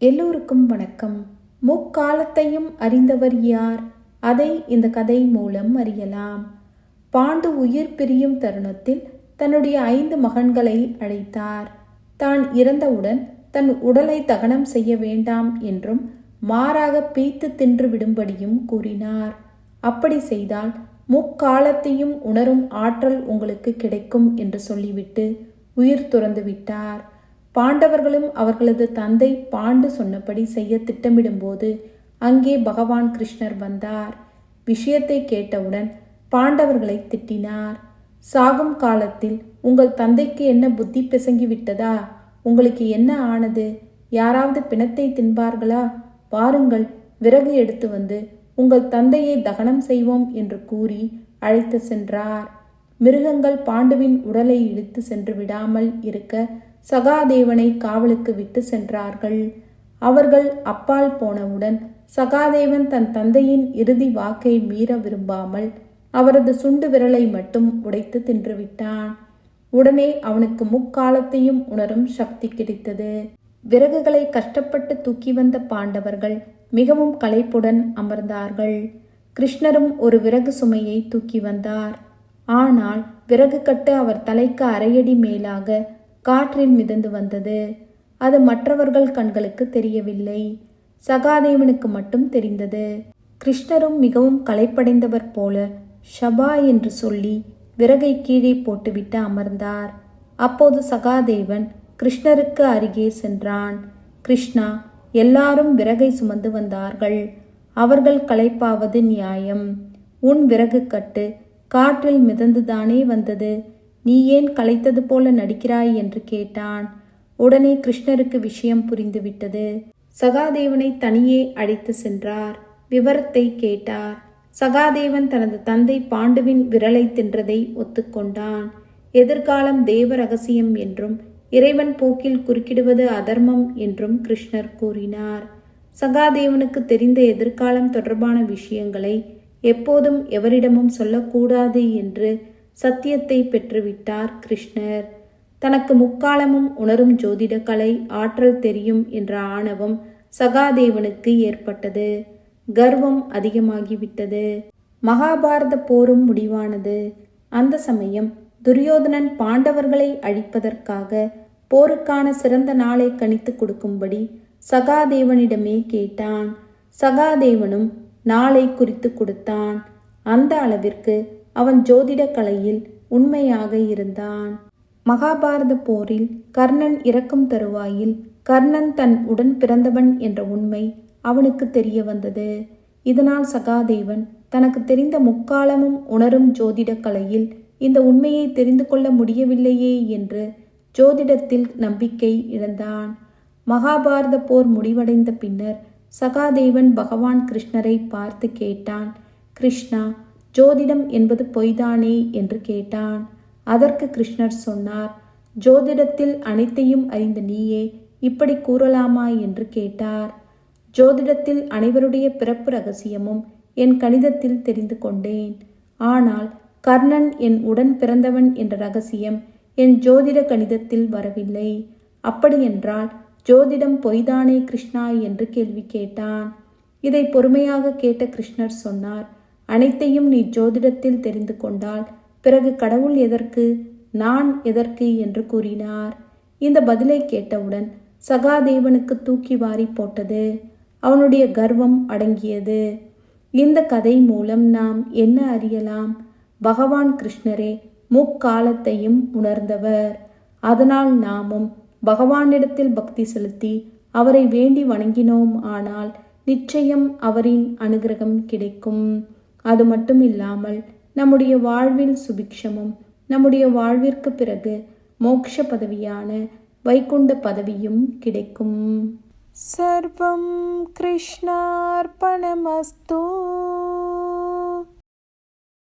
எல்லோருக்கும் வணக்கம். முக்காலத்தையும் அறிந்தவர் யார்? அதை இந்த கதை மூலம் அறியலாம். பாண்டு உயிர் பிரியும் தருணத்தில் தன்னுடைய ஐந்து மகன்களை அழைத்தார். தான் இறந்தவுடன் தன் உடலை தகனம் செய்ய வேண்டாம் என்றும் மாறாக பீத்து தின்று விடும்படியும் கூறினார். அப்படி செய்தால் முக்காலத்தையும் உணரும் ஆற்றல் உங்களுக்கு கிடைக்கும் என்று சொல்லிவிட்டு உயிர் துறந்து விட்டார். பாண்டவர்களும் அவர்களது தந்தை பாண்டு சொன்னபடி செய்ய திட்டமிடும்போது அங்கே பகவான் கிருஷ்ணர் வந்தார். விஷயத்தை கேட்டவுடன் பாண்டவர்களை திட்டினார். சாகும் காலத்தில் உங்கள் தந்தைக்கு என்ன புத்தி பிசங்கி விட்டதா உங்களுக்கு என்ன ஆனது? யாராவது பிணத்தை தின்பார்களா? வாருங்கள் விறகு எடுத்து வந்து உங்கள் தந்தையை தகனம் செய்வோம் என்று கூறி அழைத்து சென்றார். மிருகங்கள் பாண்டுவின் உடலை இழுத்து சென்று விடாமல் இருக்க சகாதேவனை காவலுக்கு விட்டு சென்றார்கள். அவர்கள் அப்பால் போனவுடன் சகாதேவன் தன் தந்தையின் இறுதி வாக்கை மீற விரும்பாமல் அவரது சுண்டு விரலை மட்டும் உடைத்து தின்றுவிட்டான். உடனே அவனுக்கு முக்காலத்தையும் உணரும் சக்தி கிடைத்தது. விறகுகளை கஷ்டப்பட்டு தூக்கி வந்த பாண்டவர்கள் மிகவும் களைப்புடன் அமர்ந்தார்கள். கிருஷ்ணரும் ஒரு விறகு சுமையை தூக்கி வந்தார். ஆனால் விறகு கட்டு அவர் தலைக்கு அரையடி மேலாக காற்றில் மிதந்து வந்தது. அது மற்றவர்கள் கண்களுக்கு தெரியவில்லை. சகாதேவனுக்கு மட்டும் தெரிந்தது. கிருஷ்ணரும் மிகவும் களைப்படைந்தவர் போல ஷபா என்று சொல்லி விறகை கீழே போட்டுவிட்டு அமர்ந்தார். அப்போது சகாதேவன் கிருஷ்ணருக்கு அருகே சென்றான். கிருஷ்ணா எல்லாரும் விறகை சுமந்து வந்தார்கள். அவர்கள் களைப்பாவது நியாயம். உன் விறகு கட்டு காற்றில் மிதந்துதானே வந்தது. நீ ஏன் களைத்தது போல நடிக்கிறாய்? என்று கேட்டான். உடனே கிருஷ்ணருக்கு விஷயம் புரிந்துவிட்டது. சகாதேவனை தனியே அழைத்து சென்றார். விவரத்தை கேட்டார். சகாதேவன் தனது தந்தை பாண்டுவின் விரலை தின்றதை ஒத்துக்கொண்டான். எதிர்காலம் தேவ ரகசியம் என்றும் இறைவன் போக்கில் குறுக்கிடுவது அதர்மம் என்றும் கிருஷ்ணர் கூறினார். சகாதேவனுக்கு தெரிந்த எதிர்காலம் தொடர்பான விஷயங்களை எப்போதும் எவரிடமும் சொல்லக்கூடாது என்று சத்தியத்தை பெற்றுவிட்டார் கிருஷ்ணர். தனக்கு முக்காலமும் உணரும் ஜோதிட கலை ஆற்றல் தெரியும் என்ற ஆணவம் சகாதேவனுக்கு ஏற்பட்டது. கர்வம் அதிகமாகிவிட்டது. மகாபாரத போரும் முடிவானது. அந்த சமயம் துரியோதனன் பாண்டவர்களை அழிப்பதற்காக போருக்கான சிறந்த நாளை கணித்து கொடுக்கும்படி சகாதேவனிடமே கேட்டான். சகாதேவனும் நாளை குறித்து கொடுத்தான். அந்த அளவிற்கு அவன் ஜோதிட கலையில் உண்மையாக இருந்தான். மகாபாரத போரில் கர்ணன் இறக்கும் தருவாயில் கர்ணன் தன் உடன் பிறந்தவன் என்ற உண்மை அவனுக்கு தெரிய வந்தது. இதனால் சகாதேவன் தனக்கு தெரிந்த முக்காலமும் உணரும் ஜோதிட கலையில் இந்த உண்மையை தெரிந்து கொள்ள முடியவில்லையே என்று ஜோதிடத்தில் நம்பிக்கை இழந்தான். மகாபாரத போர் முடிவடைந்த பின்னர் சகாதேவன் பகவான் கிருஷ்ணரை பார்த்து கேட்டான் கிருஷ்ணா ஜோதிடம் என்பது பொய்தானே என்று கேட்டான். அதற்கு கிருஷ்ணர் சொன்னார் ஜோதிடத்தில் அனைத்தையும் அறிந்த நீயே இப்படி கூறலாமா? என்று கேட்டார். ஜோதிடத்தில் அனைவருடைய பிறப்பு ரகசியமும் என் கணிதத்தில் தெரிந்து கொண்டேன். ஆனால் கர்ணன் என் உடன் பிறந்தவன் என்ற ரகசியம் என் ஜோதிட கணிதத்தில் வரவில்லை. அப்படியென்றால் ஜோதிடம் பொய்தானே கிருஷ்ணா? என்று கேள்வி கேட்டான். இதை பொறுமையாக கேட்ட கிருஷ்ணர் சொன்னார் அனைத்தையும் நீ ஜோதிடத்தில் தெரிந்து கொண்டால் பிறகு கடவுள் எதற்கு நான் எதற்கு என்று கூறினார். இந்த பதிலை கேட்டவுடன் சகாதேவனுக்கு தூக்கி வாரி போட்டது. அவனுடைய கர்வம் அடங்கியது. இந்த கதை மூலம் நாம் என்ன அறியலாம்? பகவான் கிருஷ்ணரே முக்காலத்தையும் உணர்ந்தவர். அதனால் நாமும் பகவானிடத்தில் பக்தி செலுத்தி அவரை வேண்டி வணங்கினோம் ஆனால் நிச்சயம் அவரின் அனுகிரகம் கிடைக்கும். அது மட்டும் இல்லாமல் நம்முடைய வாழ்வில் சுபிக்ஷமும் நம்முடைய வாழ்விற்கு பிறகு மோக்ஷ பதவியான வைகுண்ட பதவியும் கிடைக்கும் सर्वं कृष्णार्पणमस्तु